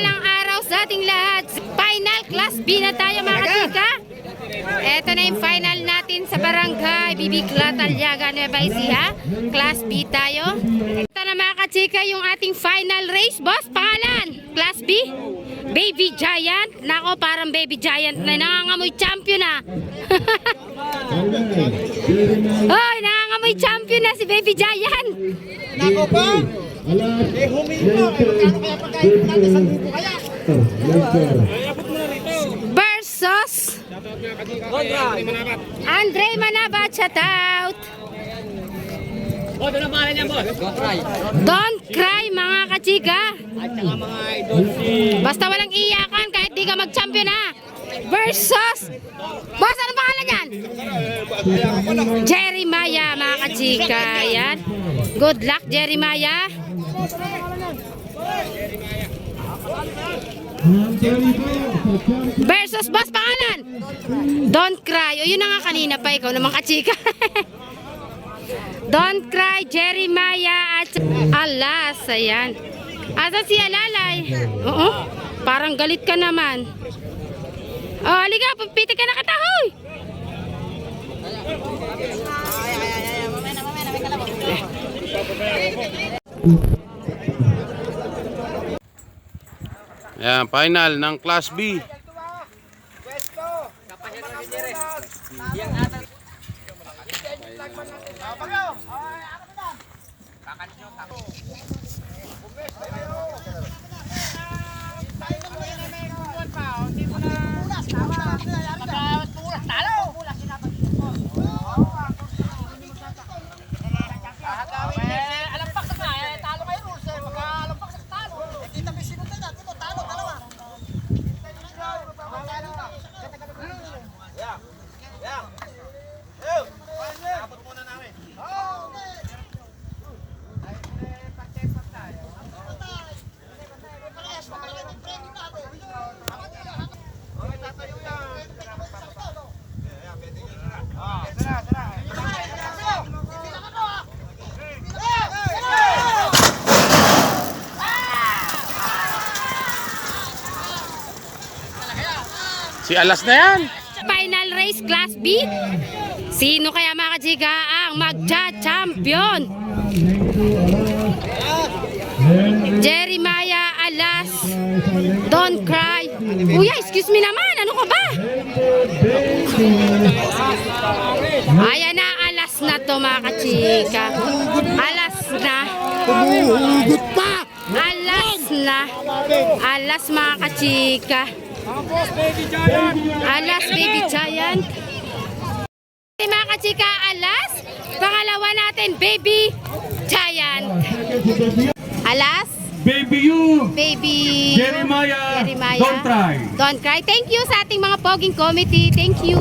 Mapagpalang araw sa ating lahat. Final Class B na tayo mga kachika. Ito na yung final natin sa barangay Bibiklat Alyaga Nueva Ecija. Class B tayo. Ito na mga kachika yung ating final race. Boss, pangalan? Class B? Baby Giant. Nako, parang Baby Giant na nangangamoy champion na. Hoy, nangangamoy champion na si Baby Giant. Nako pa! Eh. Eh, magkano kaya Versus Andre Manabat, shout out. Don't cry mga kachika. Basta walang iyakan kahit di ka mag-champion ha. Versus Boss, ano pangalan yan? Maya mga kachika. Yan. Good luck Jerry Versus boss pangalan. Don't cry. O yun na nga kanina pa ikaw naman kachika. Don't cry, Maya at Alas, ayan. Asa si Alalay? Oo, parang galit ka naman. Oh, halika, pipiti ka na kita, hoy! Ayan, final ng Class B. Si Alas na yan. Final race, Class B. Sino kaya mga kachika ang magcha-champion? Jerry Maya, Alas, Don't Cry. Kuya, excuse me naman, ano ka ba? Ayan na, alas na to mga kachika. Alas na. Humuhugot pa! Alas na. Alas mga kachika. Alas baby giant. Okay, mga kachika, alas. Pangalawa natin, baby giant. Alas, Baby you! baby. Jeremiah, Jeremiah. don't try. Don't cry. Thank you sa ating mga poging committee. Thank you.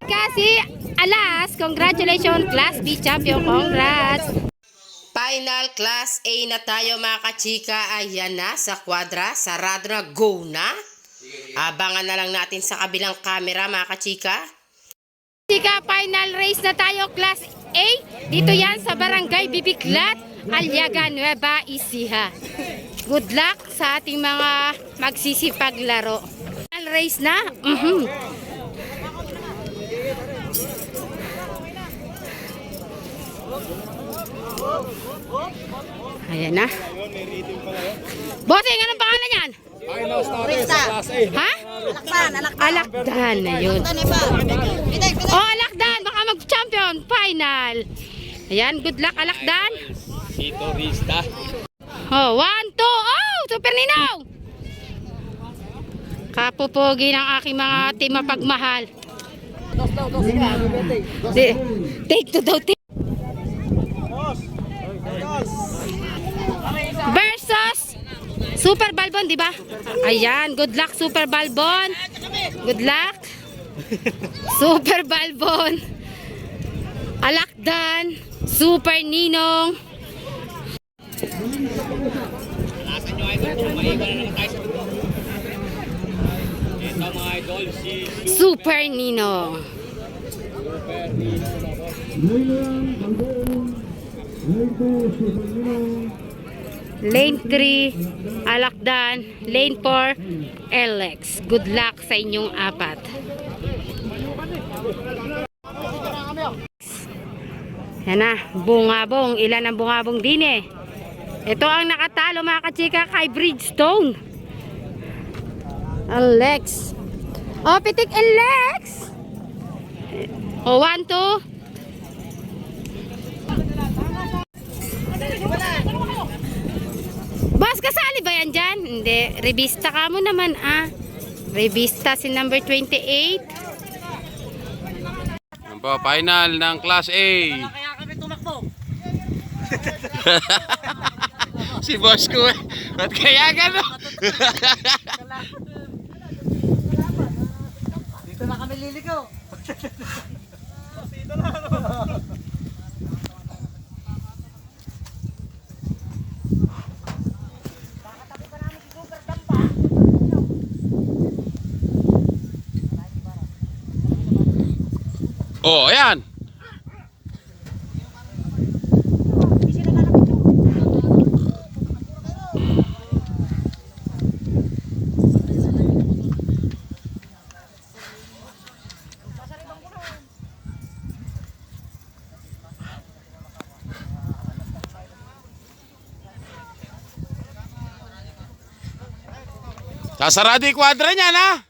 Kasi, alas, congratulations, Class B champion. Congrats. Final Class A na tayo mga kachika. Ayan na sa kwadra. Sarado na. Go na. Abangan na lang natin sa kabilang camera mga kachika. Chika, final race na tayo, Class A. Dito yan sa Barangay Bibiklat, Alyaga, Nueva Ecija. Good luck sa ating mga magsisipaglaro. Final race na. Mhm. Ayan na. Bossing, anong pangalan yan? Ha? Alakpan, alakpan. Alakdan na yun. Oh, Alakdan, baka mag-champion, final. Ayan, good luck, Alakdan. Si Torista. Oh, one, two, oh, Super Ninaw. Kapupogi ng aking mga team mapagmahal. Di, take to daw, take. Versus Super Balbon, di ba? Ayan, good luck Super Balbon. Good luck. Super Balbon. Alakdan. Super Ninong. Ito mga idol, si Super Ninong. Lane 3, Alakdan. Lane 4, LX. Good luck sa inyong apat. Yan na, bungabong. Ilan ang bungabong din eh. Ito ang nakatalo mga kachika kay Bridgestone. Alex. Oh, pitik Alex. Oh, one, two. Boss, kasali ba yan dyan? Hindi. Revista ka mo naman ah. Revista si number 28. Yan po, final ng Class A. Kaya kami tumakbo. si boss ko eh. Ba't kaya gano'n? Dito na kami liligaw. oh, ayan. Sasarado yung kwadra niyan, ha?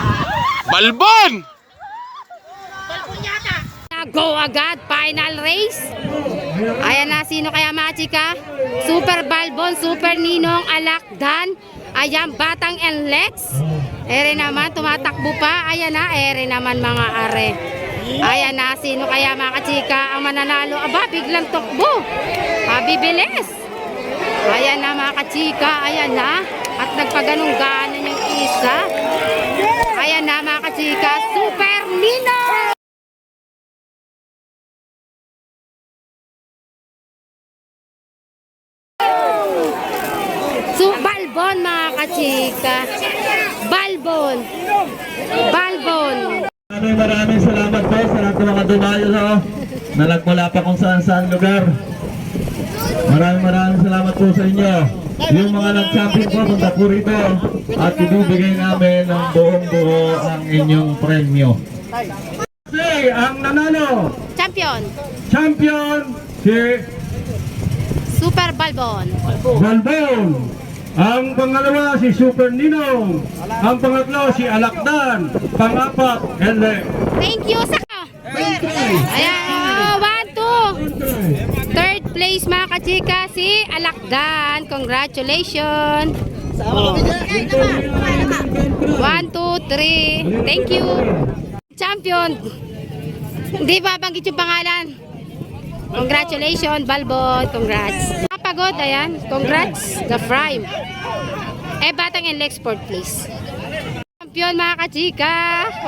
Balbon! Go agad, final race. Ayan na, sino kaya mga chika? Super Balbon, Super Ninong, Alakdan. Ayan, Batang and Lex. Ere naman, tumatakbo pa. Ayan na, ere naman mga are. Ayan na, sino kaya mga chika ang mananalo? Aba, biglang tukbo. Pabibilis. Ayan na mga kachika, ayan na. At nagpaganong ganan yung isa. Ayan na mga kachika, Super Ninong! So, Balbon mga kachika. Balbon. Balbon. Maraming maraming salamat po sa lahat ng mga dumayo sa na nagmula pa kung saan saan lugar. Maraming maraming salamat po sa inyo. Yung mga nag-champion po, punta po rito at ibibigay namin ng buong buo ang inyong premyo. Si ang nanalo, Champion. champion si Super Balbon. Balbon. Ang pangalawa si Super Ninong. Ang pangatlo si Alakdan. Pangapat, Ele. Thank you sa Ayan, oh, one, two. Third place mga kachika si Alakdan. Congratulations. One, two, three. Thank you. Champion. Hindi ba banggit yung pangalan? Congratulations, Balbon. Congrats. Kapagod, ayan. Congrats, The Prime. Eh, Batang and Lexport, please. Champion mga kachika.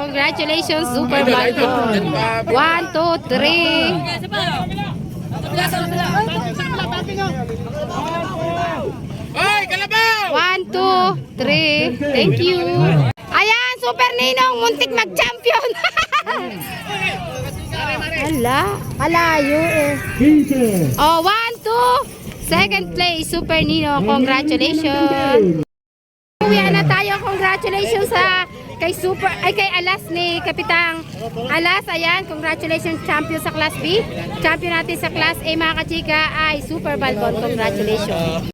Congratulations, Super Balbon. One, two, three. One, two, three. Thank you. Ayan, Super Ninong, muntik mag-champion. Hala, kalayo eh. 15. Oh, one, two. Second place, Super Ninong. Congratulations. Uwi na tayo. Congratulations sa kay Super ay kay Alas ni Kapitang Alas. Ayan, congratulations champion sa Class B. Champion natin sa Class A mga kachika ay Super Balbon. Congratulations.